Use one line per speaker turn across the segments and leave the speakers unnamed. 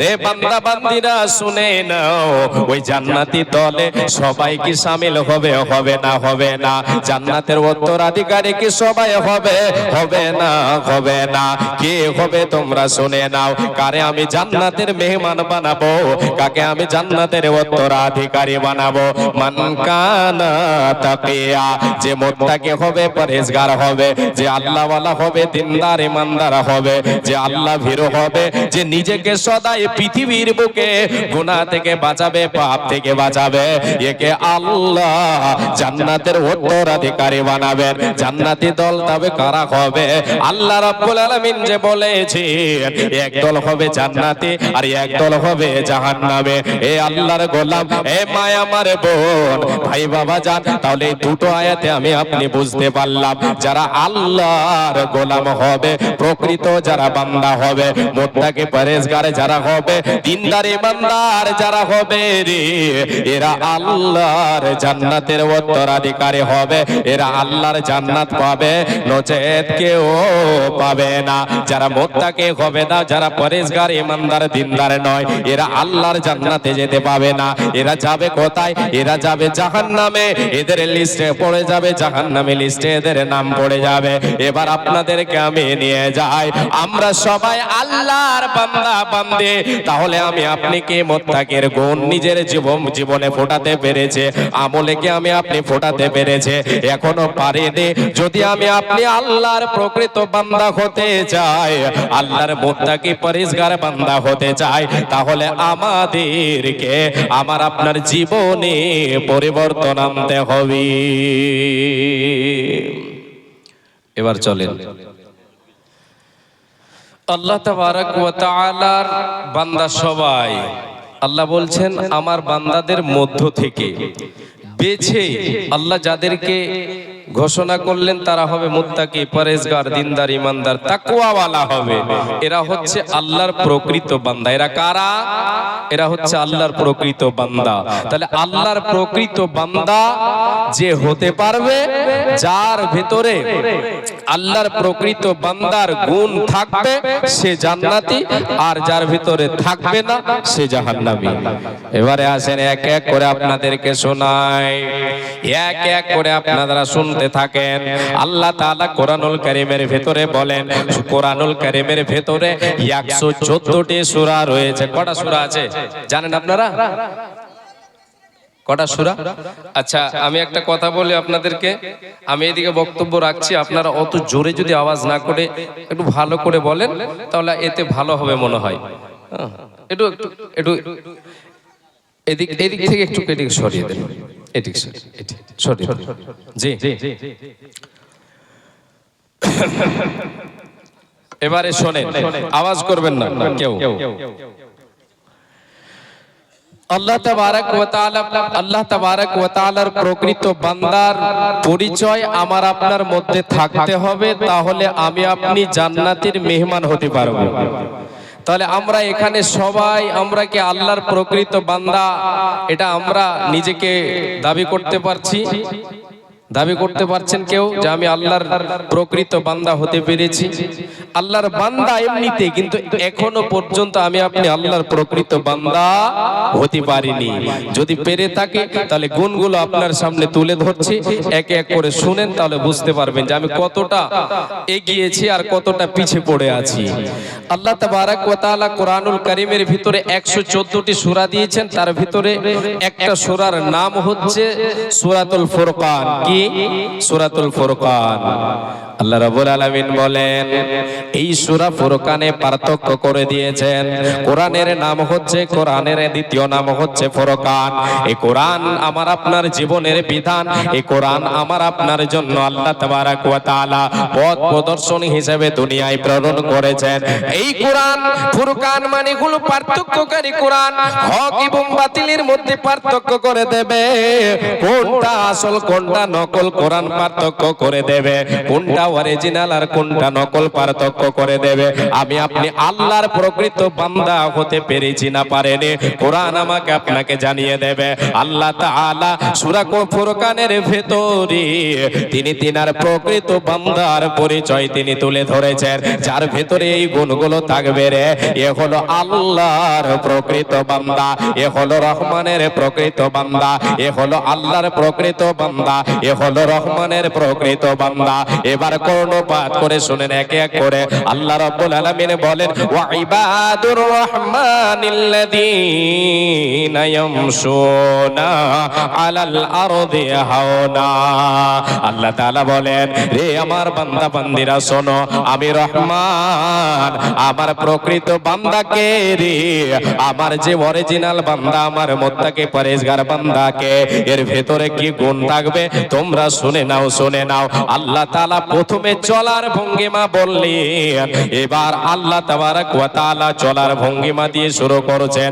রে বান্দা, বান্দিরা, শুনে নাও। ওই জান্নাতি দলে সবাই কি সামিল হবে? হবে না হবে না। জান্নাতের উত্তরাধিকারী কি সবাই হবে? হবে না হবে না। কে হবে তোমরা শুনে নাও। কারে আমি জান্নাতের মেহমান বানাবো? কাকে আমি জান্নাতের উত্তরাধিকারী বানাবো? মান কানা তাকিয়া। যে মোত্তাকি হবে পরহেজগার হবে। যে আল্লাহওয়ালা হবে, দিনদার, ইমানদার হবে। যে আল্লাহ ভীরু হবে, যে নিজেকে সদাই পৃথিবীর বুকে গুনাহ থেকে বাঁচাবে, পাপ থেকে বাঁচাবে। একে আল্লাহ জান্নাতের উত্তরাধিকারী বানাবেন। জান্নাতি দল তবে কারা হবে? আল্লাহ রাব্বুল আলামিন যে বলেছেন, এক দল হবে জান্নাতি আর এক দল হবে জাহান্নামে। এ আল্লাহর গোলাম, এ মায়া আমার বোন। ভাই বাবা জান, তাহলে দুটো আয়াতে আমি আপনি বুঝতে পারলাম, যারা আল্লাহর গোলাম হবে, প্রকৃত যারা বান্দা হবে, মোত্তাকে পরেজগার যারা হবে দিনদার ইমানদার যারা হবে রে, এরা আল্লাহর জান্নাতের উত্তরাধিকারী হবে। এরা আল্লাহর জান্নাত পাবে, নচেত কেউ পাবে না। যারা মোত্তাকে হবে না, যারা পরেজগার ইমানদার, দিনদার নয়, এরা আল্লাহর জান্নাতে যেতে পাবে না। এরা যাবে কোথায়? এরা যাবে জাহান্নামে। এদের লিস্টে পড়ে যাবে, জাহান্নামে লিস্টে এদের নাম পড়ে যাবে। এবার আপনাদেরকে আমি নিয়ে যাই। আমরা সবাই আল্লাহর বান্দা, বান্দে। তাহলে আমি আপনি কি মোত্তাকের গুণ নিজের জীবন জীবনে ফোটাতে পেরেছে আমলে কি আমি আপনি ফোটাতে পেরেছে, এখনও পারিনি। যদি আমি আপনি আল্লাহর প্রকৃত বান্দা হতে চাই, আল্লাহর মোত্তাকি পরিষ্কার বান্দা হতে চাই, তাহলে আমাদেরকে, আমার আপনার জীবনে পরিবর্তন আনতে হবে। এবার চলেন। আল্লাহ তালার বান্দা সবাই। আল্লাহ বলছেন আমার বান্দাদের মধ্য থেকে বেছে আল্লাহ যাদেরকে ঘোষণা করলেন, তারা হবে মুত্তাকি পরেজগার দিনদার, ইমানদার, তাকওয়াওয়ালা হবে। এরা হচ্ছে আল্লাহর প্রকৃত বান্দা। এরা কারা? এরা হচ্ছে আল্লাহর প্রকৃত বান্দা। তাহলে আল্লাহর প্রকৃত বান্দা যে হতে পারবে, যার ভেতরে আল্লাহর প্রকৃত বান্দার গুণ থাকবে, সে জান্নাতি, আর যার ভিতরে থাকবে না, সে জাহান্নামী। এবারে আসেন, এক এক করে আপনাদেরকে শোনায় এক এক করে আপনারা শুনতে থাকেন। আল্লাহ তাআলা কোরআনুল কারীমের ভেতরে বলেন কোরআনুল কারীমের ভেতরে 114টি সূরা রয়েছে। কটা সূরা আছে? জানেন আপনারা? কটা সুরা? আচ্ছা আমি একটা কথা বলি আপনাদেরকে। আমি এদিকে বক্তব্য রাখছি। আপনারা অত জোরে যদি আওয়াজ না করে একটু ভালো করে বলেন তাহলে এতে ভালো হবে মনে হয়। হ্যাঁ, একটু একটু একটু এদিক এদিক থেকে একটু এদিকে সরিয়ে দেন। জি এবারে শোনেন আওয়াজ করবেন না কেউ। আল্লাহ তাবারাক ওয়া তাআলা আল্লাহ তাবারাক ওয়া তাআলার প্রকৃত বান্দার পরিচয় আমার আপনার মধ্যে থাকতে হবে তাহলে আমি আপনি জান্নাতের মেহমান হতে পারব। তাহলে আমরা এখানে সবাই, আমরা কি আল্লাহর প্রকৃত বান্দা? এটা আমরা নিজেকে দাবি করতে পারছি। দাবি করতে পারছেন কেউ যে আমি আল্লাহর প্রকৃত বান্দা হতে পেরেছি। আল্লাহর বান্দা এমনিতে কিন্তু এখনও পর্যন্ত আমি আপনি আল্লাহর প্রকৃত বান্দা হতে পারিনি। যদি পেরে থাকে তাহলে গুণগুলো আপনার সামনে তুলে ধরছি। একে এক করে শুনেন তাহলে বুঝতে পারবেন যে আমি কতটা এগিয়েছি আর কতটা পিছে পড়ে আছি। আল্লাহ তাবারাক ওয়া তাআলা কোরআনুল কারীমের ভিতরে 114টি সূরা দিয়েছেন। তার ভিতরে একটা সূরার নাম হচ্ছে সূরাতুল ফুরকান। কি? সূরাতুল ফুরকান। আল্লাহ রাব্বুল আলামিন বলেন, এই সূরা ফুরকানে পার্থক্য করে দিয়েছেন। কোরআনের নাম হচ্ছে, কোরআনের দ্বিতীয় নাম হচ্ছে ফুরকান। এই কোরআন আমার আপনার জীবনের বিধান। এই কোরআন আমার আপনার জন্য আল্লাহ তাআলা পথ প্রদর্শন হিসেবে দুনিয়ায় প্রেরণ করেছেন। এই কোরআন, ফুরকান মানে হলো পার্থক্যকারী কোরআন। হক এবং বাতিলের মধ্যে পার্থক্য করে দেবে। কোনটা আসল, কোনটা নকল, কোরআন পার্থক্য করে দেবে। কোনটা অরিজিনাল আর কোনটা নকল পার্থক্য করে দেবে? আমি আপনি আল্লাহর প্রকৃত বান্দা হতে পেরেছি না পারেনি। কোরআন আমাকে আপনাকে জানিয়ে দেবে, আল্লাহ তাআলা সূরা ফুরকানের ভেতরে তিনি তিনার প্রকৃত বান্দার পরিচয় তিনি তুলে ধরেছেন। যার ভেতরে এই গুণগুলো থাকবে রে, এ হলো আল্লাহর প্রকৃত বান্দা, এ হলো রহমানের প্রকৃত বান্দা, এ হলো আল্লাহর প্রকৃত বান্দা, এ হলো রহমানের প্রকৃত বান্দা। এবার কর্ণপাত করে শুনেন, একে এক করে। আল্লাহ রাব্বুল আলামিন বলেন, ওয়া ইবাদুর রহমানিল্লাযীনা ইয়ামশুনা আলাল আরদি হাওনা। আল্লাহ তাআলা বলেন, রে আমার বান্দা বান্দিরা, শোনো, আমি রহমান, আমার প্রকৃত বান্দাকে রে? আমার যে অরিজিনাল বান্দা, আমার মোত্তাকে পরেশগার বান্দাকে এর ভেতরে কি গুণ থাকবে? তোমরা শুনে নাও শুনে নাও। আল্লাহ তাআলা প্রথমে চলার ভঙ্গিমা বললেন, এবার আল্লাহ তাবারাক ওয়া চলার ভঙ্গিমা দিয়ে শুরু করেছেন।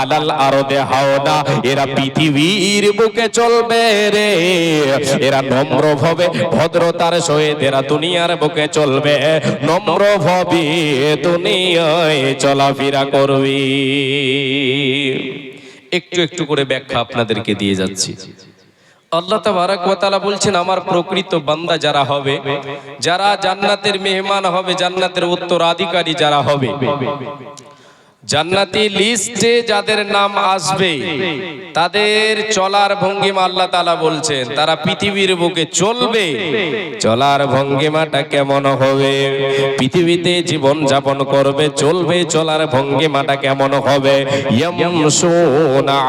আলাল আরদে হাওনা এরা পৃথিবীর বুকে চলবে রে। এরা নম্র ভাবে ভদ্রতার সহিত এরা দুনিয়ার বুকে চলবে। নম্র ভাবে দুনিয়ায় চলাফেরা করবি। একটু একটু করে ব্যাখ্যা আপনাদেরকে দিয়ে যাচ্ছি। আল্লাহ তাবারাক ওয়া তাআলা বলছেন, আমার প্রকৃত বান্দা যারা হবে, যারা জান্নাতের মেহমান হবে, জান্নাতের উত্তরাধিকারী যারা হবে জান্নাতি লিস্টে যাদের নাম আসবে তাদের চলার ভঙ্গিমা আল্লাহ তালা বলছেন তারা পৃথিবীর বুকে চলবে। চলার ভঙ্গিমাটা কেমন হবে? পৃথিবীতে জীবন যাপন করবে চলবে চলার ভঙ্গিমাটা কেমন হবে?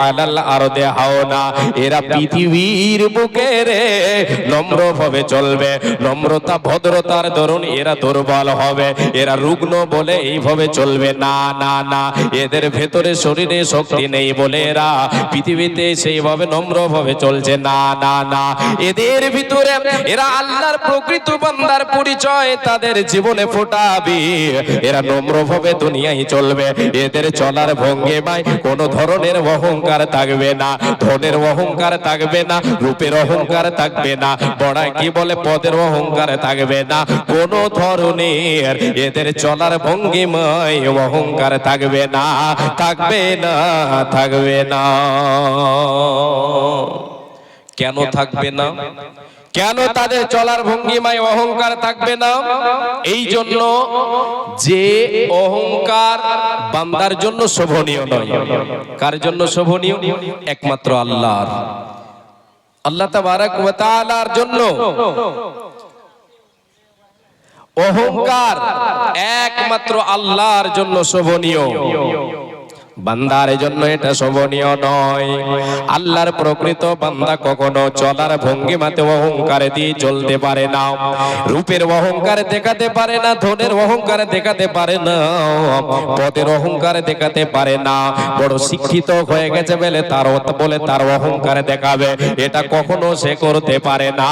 আলাল আরদে হাওনা এরা পৃথিবীর বুকে রে নম্র ভাবে চলবে। নম্রতা ভদ্রতার ধরুন এরা দুর্বল হবে। এরা রুগ্ন বলে এইভাবে চলবে। না না না এদের ভেতরে শরীরে শক্তি নেই বলে এরা পৃথিবীতে সেইভাবে নম্র ভাবে চলছে। না না না। এদের ভিতরে এরা আল্লাহর প্রকৃত বান্দার পরিচয় তাদের জীবনে ফোটাবে। এরা নম্র ভাবে দুনিয়ায় চলবে। এদের চলার ভঙ্গিমায় কোনো ধরনের অহংকার থাকবে না। ধনের অহংকার থাকবে না, রূপের অহংকার থাকবে না বড়াই কি বলে পদের অহংকার থাকবে না। কোন ধরনের এদের চলার ভঙ্গিময় অহংকার থাকবে না, থাকবে না থাকবে না। কেন থাকবে না? কেন তাদের চলার ভঙ্গিমায় অহংকার থাকবে না? এই জন্য যে অহংকার বান্দার জন্য শোভনীয় নয়। কার জন্য শোভনীয়? একমাত্র আল্লাহর। আল্লাহ তাবারাক ওয়া তাআলার জন্য। অহংকার একমাত্র আল্লাহর জন্য শোভনীয়। বান্দার জন্য এটা শোভনীয় নয়। আল্লাহর প্রকৃত বান্দা কখনো চলার ভঙ্গিমাতে অহংকারে দিয়ে চলতে পারে না। রূপের অহংকার দেখাতে পারে না, ধনের অহংকার দেখাতে পারে না, পদের অহংকার দেখাতে পারে না। বড় শিক্ষিত হয়ে গেছে বলে তার বলে তার অহংকার দেখাবে। এটা কখনো সে করতে পারে না।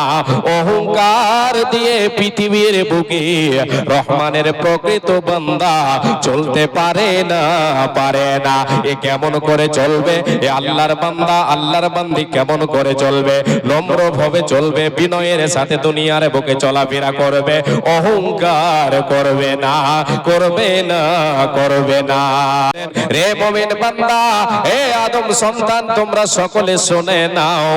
অহংকার দিয়ে পৃথিবীর বুকে রহমানের প্রকৃত বান্দা চলতে পারে না পারে না। এ কেমন করে চলবে? এ আল্লাহর বান্দা, আল্লাহর বান্দি কেমন করে চলবে? নম্র ভাবে চলবে, বিনয়ের সাথে দুনিয়ার বুকে চলাফেরা করবে, অহংকার করবে না করবে না করবে না। রে মুমিন বান্দা হে আদম সন্তান, তোমরা সকলে শুনে নাও,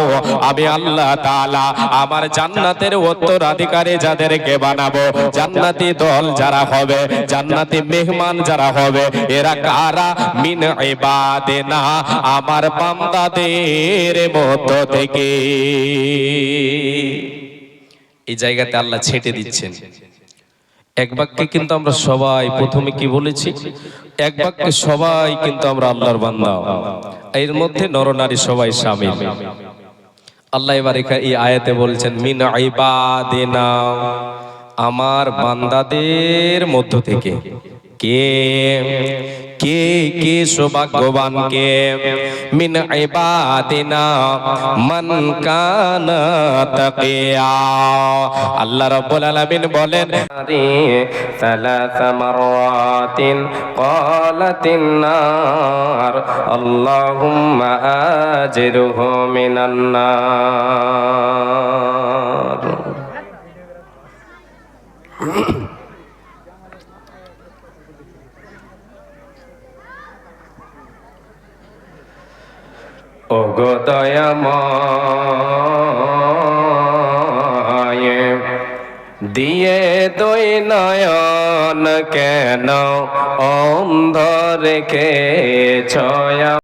আমি আল্লাহ তাআলা আমার জান্নাতের উত্তরাধিকারী যাদেরকে বানাবো। জান্নাতি দল যারা হবে, জান্নাতি মেহমান যারা হবে, এরা কারা? মিন ইবাদেনা আমার বান্দাদের মধ্য থেকে। এই জায়গাতে আল্লাহ ছেটে দিচ্ছেন। এক বাক্যে কিন্তু আমরা সবাই প্রথমে কি বলেছি? এক বাক্যে সবাই কিন্তু আমরা আল্লাহর বান্দা। এর মধ্যে নরনারী সবাই শামিল আল্লাহ এবার এই আয়াতে বলছেন, মিন ইবাদেনা, আমার বান্দাদের মধ্য থেকে। কে কে কে সৌভাগ্যবান কে মিন ইবাদিনা মান কানা তাকিয়া আল্লাহ রাব্বুল আলামিন বলেন ثلاث مرات قالت النار اللهم آجره من النار গো দিয়ে দই নয়ন কেন অন্ধ রেখে ছয়া